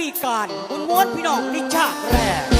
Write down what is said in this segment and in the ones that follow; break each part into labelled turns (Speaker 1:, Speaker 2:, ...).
Speaker 1: วีการบุญม้วนพี่น้อง
Speaker 2: ในชาติแรก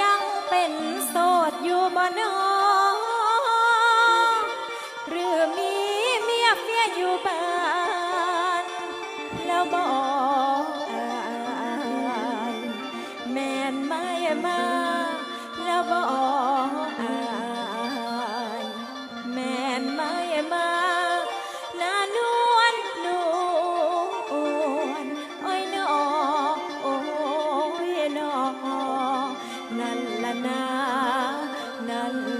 Speaker 2: ยังเป็นโสดอยู่บ่นอหรือมีเมียเฟียอยู่บ้าน แล้วบ่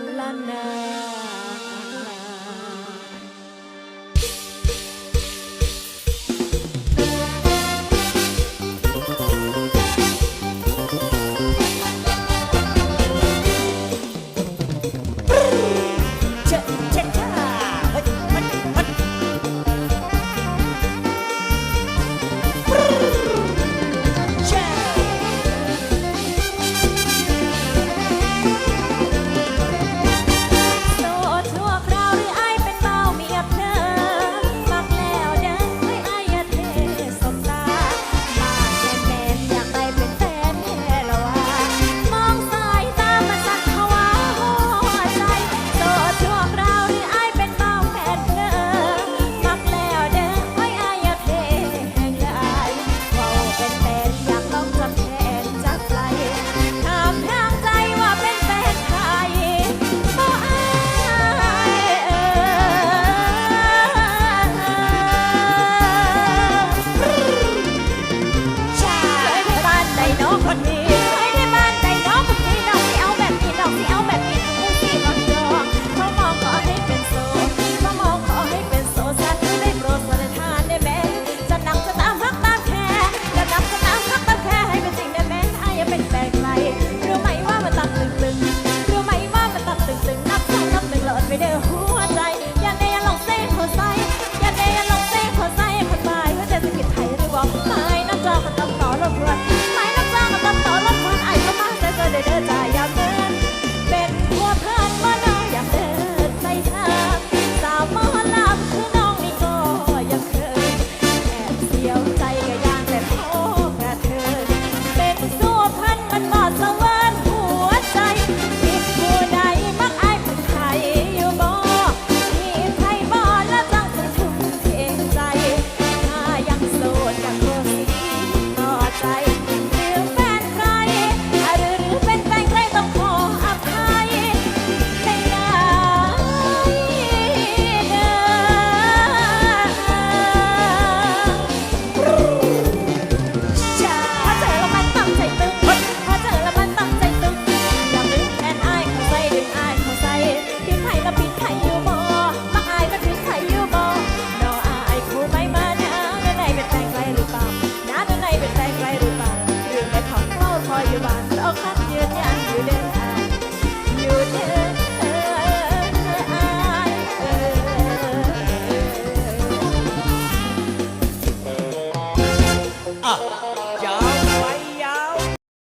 Speaker 2: Lana.